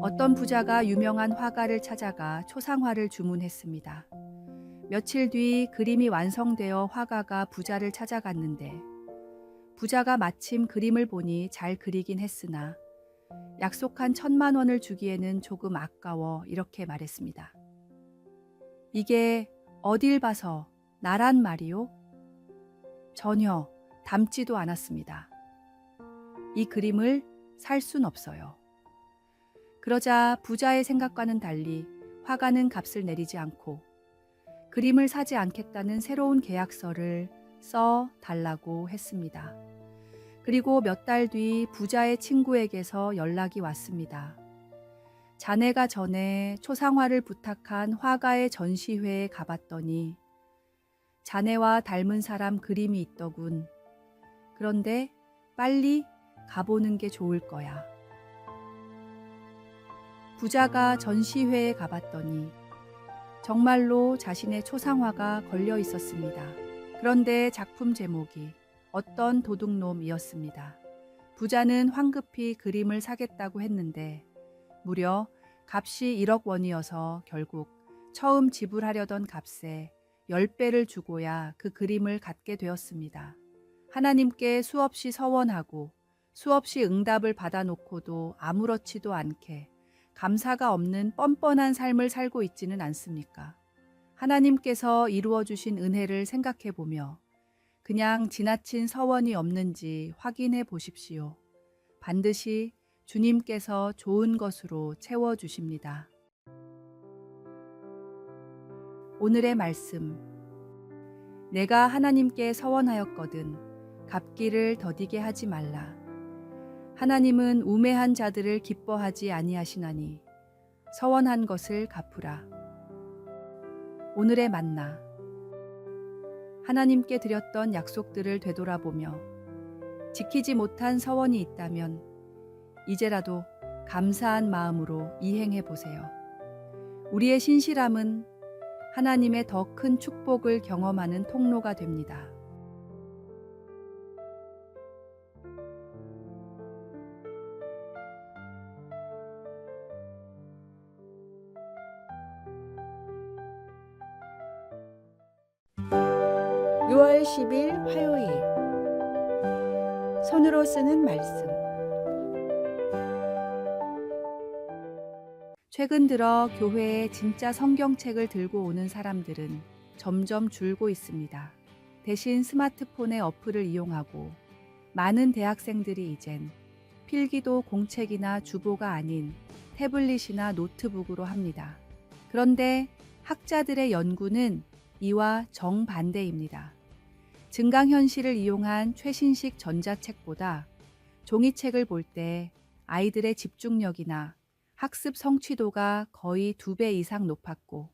어떤 부자가 유명한 화가를 찾아가 초상화를 주문했습니다. 며칠 뒤 그림이 완성되어 화가가 부자를 찾아갔는데 부자가 마침 그림을 보니 잘 그리긴 했으나 약속한 천만 원을 주기에는 조금 아까워 이렇게 말했습니다. 이게 어딜 봐서 나란 말이요? 전혀 닮지도 않았습니다. 이 그림을 살 순 없어요. 그러자 부자의 생각과는 달리 화가는 값을 내리지 않고 그림을 사지 않겠다는 새로운 계약서를 써 달라고 했습니다. 그리고 몇 달 뒤 부자의 친구에게서 연락이 왔습니다. 자네가 전에 초상화를 부탁한 화가의 전시회에 가봤더니 자네와 닮은 사람 그림이 있더군. 그런데 빨리 가보는 게 좋을 거야. 부자가 전시회에 가봤더니 정말로 자신의 초상화가 걸려 있었습니다. 그런데 작품 제목이 어떤 도둑놈이었습니다. 부자는 황급히 그림을 사겠다고 했는데 무려 값이 1억 원이어서 결국 처음 지불하려던 값에 10배를 주고야 그 그림을 갖게 되었습니다. 하나님께 수없이 서원하고 수없이 응답을 받아놓고도 아무렇지도 않게 감사가 없는 뻔뻔한 삶을 살고 있지는 않습니까? 하나님께서 이루어 주신 은혜를 생각해 보며 그냥 지나친 서원이 없는지 확인해 보십시오. 반드시 주님께서 좋은 것으로 채워 주십니다. 오늘의 말씀. 내가 하나님께 서원하였거든 갚기를 더디게 하지 말라. 하나님은 우매한 자들을 기뻐하지 아니하시나니 서원한 것을 갚으라. 오늘의 만나. 하나님께 드렸던 약속들을 되돌아보며 지키지 못한 서원이 있다면 이제라도 감사한 마음으로 이행해 보세요. 우리의 신실함은 하나님의 더 큰 축복을 경험하는 통로가 됩니다. (6월 10일) 화요일 손으로 쓰는 말씀 최근 들어 교회에 진짜 성경책을 들고 오는 사람들은 점점 줄고 있습니다. 대신 스마트폰의 어플을 이용하고 많은 대학생들이 이젠 필기도 공책이나 주보가 아닌 태블릿이나 노트북으로 합니다. 그런데 학자들의 연구는 이와 정반대입니다. 증강현실을 이용한 최신식 전자책보다 종이책을 볼 때 아이들의 집중력이나 학습 성취도가 거의 두 배 이상 높았고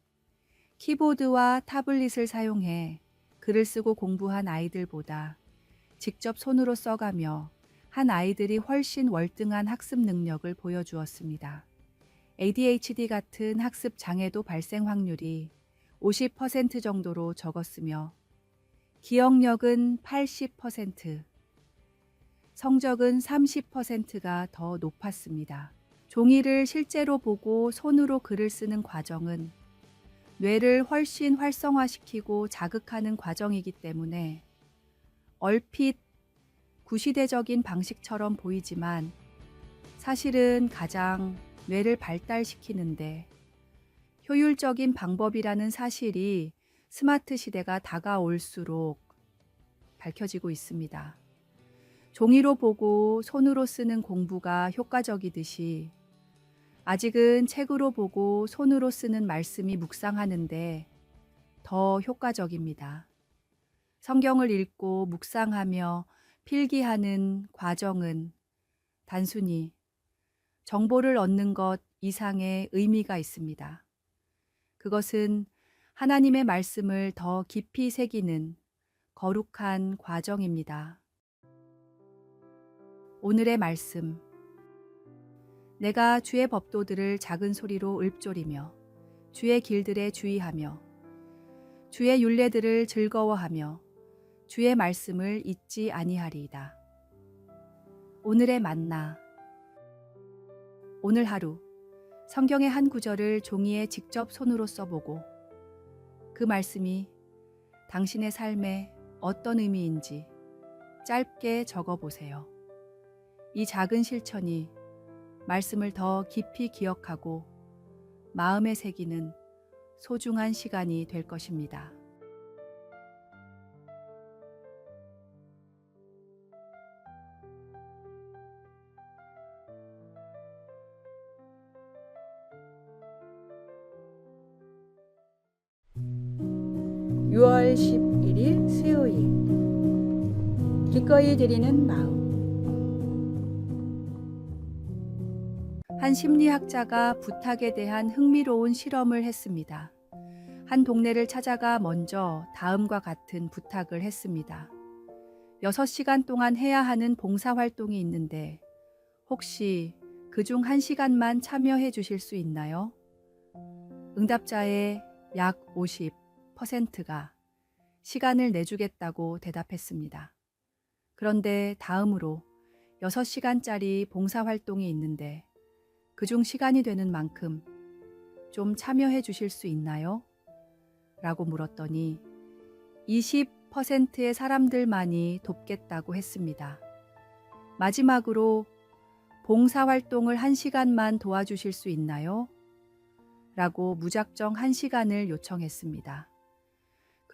키보드와 타블릿을 사용해 글을 쓰고 공부한 아이들보다 직접 손으로 써가며 한 아이들이 훨씬 월등한 학습 능력을 보여주었습니다. ADHD 같은 학습 장애도 발생 확률이 50% 정도로 적었으며 기억력은 80%, 성적은 30%가 더 높았습니다. 종이를 실제로 보고 손으로 글을 쓰는 과정은 뇌를 훨씬 활성화시키고 자극하는 과정이기 때문에 얼핏 구시대적인 방식처럼 보이지만 사실은 가장 뇌를 발달시키는데 효율적인 방법이라는 사실이 스마트 시대가 다가올수록 밝혀지고 있습니다. 종이로 보고 손으로 쓰는 공부가 효과적이듯이 아직은 책으로 보고 손으로 쓰는 말씀이 묵상하는데 더 효과적입니다. 성경을 읽고 묵상하며 필기하는 과정은 단순히 정보를 얻는 것 이상의 의미가 있습니다. 그것은 하나님의 말씀을 더 깊이 새기는 거룩한 과정입니다. 오늘의 말씀. 내가 주의 법도들을 작은 소리로 읊조리며 주의 길들에 주의하며 주의 율례들을 즐거워하며 주의 말씀을 잊지 아니하리이다. 오늘의 만나 오늘 하루 성경의 한 구절을 종이에 직접 손으로 써보고 그 말씀이 당신의 삶에 어떤 의미인지 짧게 적어 보세요. 이 작은 실천이 말씀을 더 깊이 기억하고 마음에 새기는 소중한 시간이 될 것입니다. 유월 11일 수요일 기꺼이 드리는 마음 한 심리학자가 부탁에 대한 흥미로운 실험을 했습니다. 한 동네를 찾아가 먼저 다음과 같은 부탁을 했습니다. 6시간 동안 해야 하는 봉사활동이 있는데 혹시 그 중 1시간만 참여해 주실 수 있나요? 응답자의 약 50% 가 시간을 내주겠다고 대답했습니다. 그런데 다음으로 6시간짜리 봉사활동이 있는데 그중 시간이 되는 만큼 좀 참여해 주실 수 있나요? 라고 물었더니 20%의 사람들만이 돕겠다고 했습니다. 마지막으로 봉사활동을 한 시간만 도와주실 수 있나요? 라고 무작정 한 시간을 요청했습니다.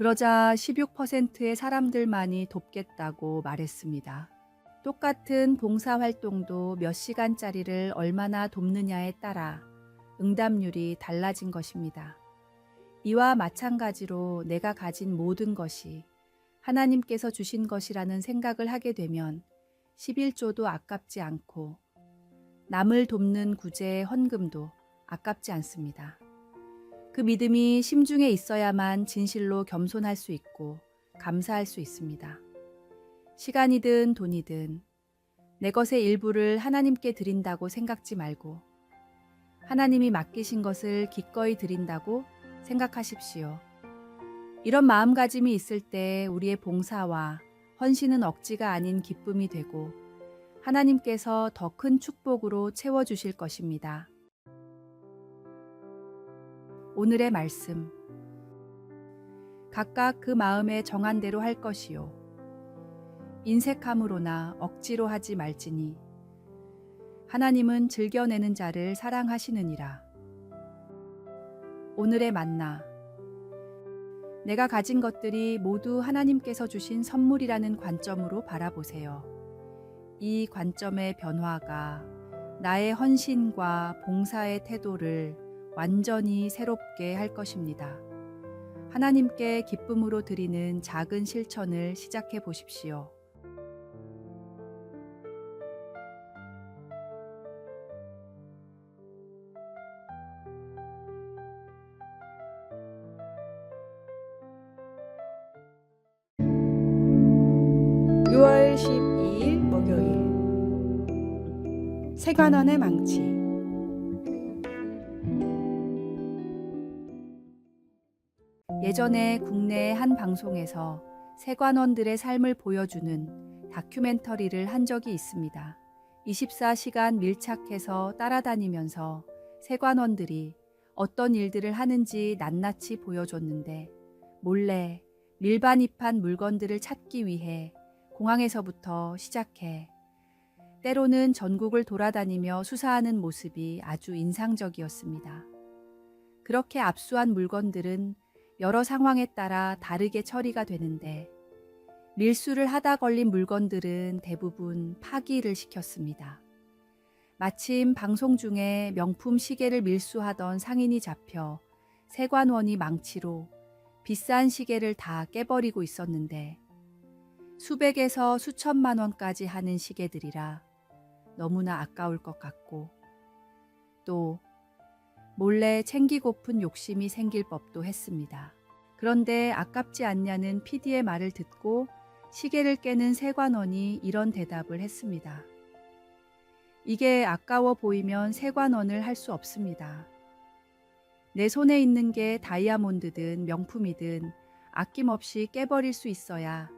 그러자 16%의 사람들만이 돕겠다고 말했습니다. 똑같은 봉사활동도 몇 시간짜리를 얼마나 돕느냐에 따라 응답률이 달라진 것입니다. 이와 마찬가지로 내가 가진 모든 것이 하나님께서 주신 것이라는 생각을 하게 되면 11조도 아깝지 않고 남을 돕는 구제의 헌금도 아깝지 않습니다. 그 믿음이 심중에 있어야만 진실로 겸손할 수 있고 감사할 수 있습니다. 시간이든 돈이든 내 것의 일부를 하나님께 드린다고 생각지 말고 하나님이 맡기신 것을 기꺼이 드린다고 생각하십시오. 이런 마음가짐이 있을 때 우리의 봉사와 헌신은 억지가 아닌 기쁨이 되고 하나님께서 더 큰 축복으로 채워주실 것입니다. 오늘의 말씀. 각각 그 마음에 정한 대로 할 것이요. 인색함으로나 억지로 하지 말지니 하나님은 즐겨내는 자를 사랑하시느니라. 오늘의 만나. 내가 가진 것들이 모두 하나님께서 주신 선물이라는 관점으로 바라보세요. 이 관점의 변화가 나의 헌신과 봉사의 태도를 완전히 새롭게 할 것입니다. 하나님께 기쁨으로 드리는 작은 실천을 시작해 보십시오. 유월 12일 목요일 세관원의 망치 예전에 국내의 한 방송에서 세관원들의 삶을 보여주는 다큐멘터리를 한 적이 있습니다. 24시간 밀착해서 따라다니면서 세관원들이 어떤 일들을 하는지 낱낱이 보여줬는데 몰래 밀반입한 물건들을 찾기 위해 공항에서부터 시작해 때로는 전국을 돌아다니며 수사하는 모습이 아주 인상적이었습니다. 그렇게 압수한 물건들은 여러 상황에 따라 다르게 처리가 되는데 밀수를 하다 걸린 물건들은 대부분 파기를 시켰습니다. 마침 방송 중에 명품 시계를 밀수하던 상인이 잡혀 세관원이 망치로 비싼 시계를 다 깨버리고 있었는데 수백에서 수천만 원까지 하는 시계들이라 너무나 아까울 것 같고 또 몰래 챙기고픈 욕심이 생길 법도 했습니다. 그런데 아깝지 않냐는 PD의 말을 듣고 시계를 깨는 세관원이 이런 대답을 했습니다. 이게 아까워 보이면 세관원을 할 수 없습니다. 내 손에 있는 게 다이아몬드든 명품이든 아낌없이 깨버릴 수 있어야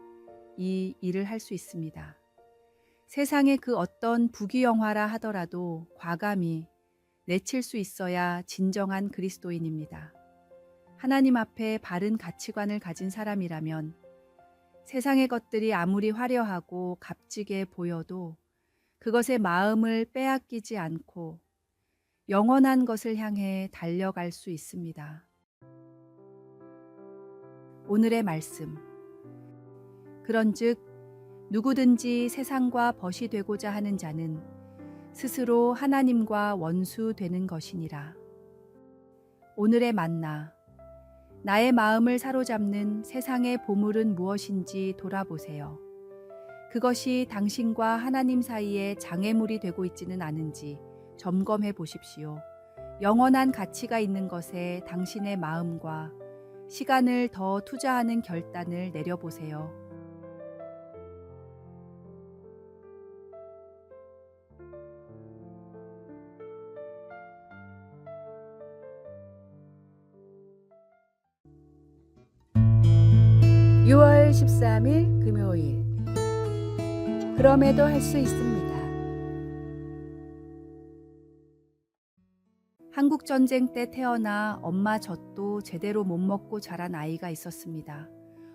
이 일을 할 수 있습니다. 세상의 그 어떤 부귀영화라 하더라도 과감히 내칠 수 있어야 진정한 그리스도인입니다. 하나님 앞에 바른 가치관을 가진 사람이라면 세상의 것들이 아무리 화려하고 값지게 보여도 그것의 마음을 빼앗기지 않고 영원한 것을 향해 달려갈 수 있습니다. 오늘의 말씀. 그런즉 누구든지 세상과 벗이 되고자 하는 자는 스스로 하나님과 원수 되는 것이니라. 오늘의 만나. 나의 마음을 사로잡는 세상의 보물은 무엇인지 돌아보세요. 그것이 당신과 하나님 사이에 장애물이 되고 있지는 않은지 점검해 보십시오. 영원한 가치가 있는 것에 당신의 마음과 시간을 더 투자하는 결단을 내려보세요. 13일 금요일 그럼에도 할 수 있습니다. 한국 전쟁 때 태어나 엄마 젖도 제대로 못 먹고 자란 아이가 있었습니다.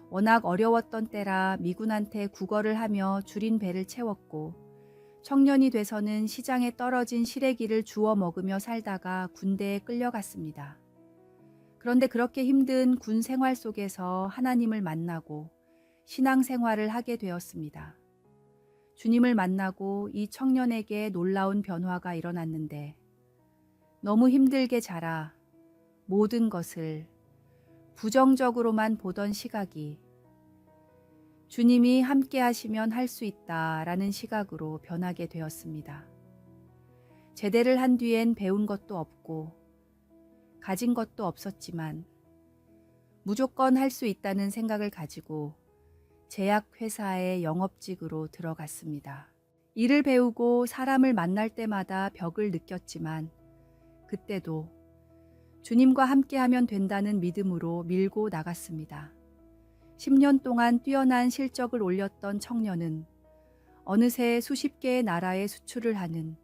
워낙 어려웠던 때라 미군한테 구걸을 하며 줄인 배를 채웠고 청년이 돼서는 시장에 떨어진 시래기를 주워 먹으며 살다가 군대에 끌려갔습니다. 그런데 그렇게 힘든 군 생활 속에서 하나님을 만나고 신앙 생활을 하게 되었습니다. 주님을 만나고 이 청년에게 놀라운 변화가 일어났는데 너무 힘들게 자라 모든 것을 부정적으로만 보던 시각이 주님이 함께 하시면 할 수 있다라는 시각으로 변하게 되었습니다. 제대를 한 뒤엔 배운 것도 없고 가진 것도 없었지만 무조건 할 수 있다는 생각을 가지고 제약회사의 영업직으로 들어갔습니다. 일을 배우고 사람을 만날 때마다 벽을 느꼈지만 그때도 주님과 함께하면 된다는 믿음으로 밀고 나갔습니다. 10년 동안 뛰어난 실적을 올렸던 청년은 어느새 수십 개의 나라에 수출을 하는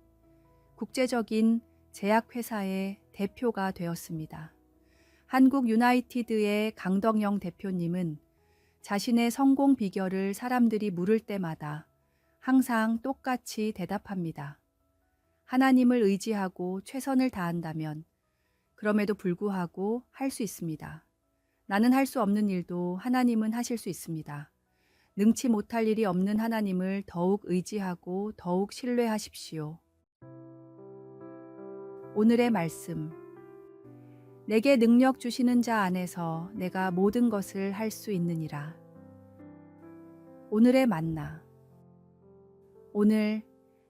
국제적인 제약회사의 대표가 되었습니다. 한국 유나이티드의 강덕영 대표님은 자신의 성공 비결을 사람들이 물을 때마다 항상 똑같이 대답합니다. 하나님을 의지하고 최선을 다한다면 그럼에도 불구하고 할 수 있습니다. 나는 할 수 없는 일도 하나님은 하실 수 있습니다. 능치 못할 일이 없는 하나님을 더욱 의지하고 더욱 신뢰하십시오. 오늘의 말씀. 내게 능력 주시는 자 안에서 내가 모든 것을 할 수 있느니라. 오늘의 만나. 오늘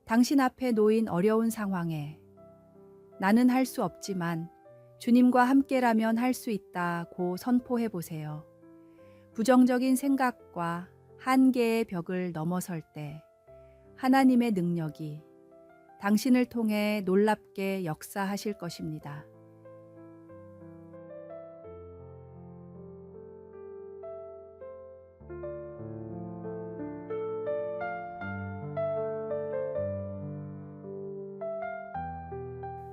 당신 앞에 놓인 어려운 상황에 나는 할 수 없지만 주님과 함께라면 할 수 있다고 선포해 보세요. 부정적인 생각과 한계의 벽을 넘어설 때 하나님의 능력이 당신을 통해 놀랍게 역사하실 것입니다.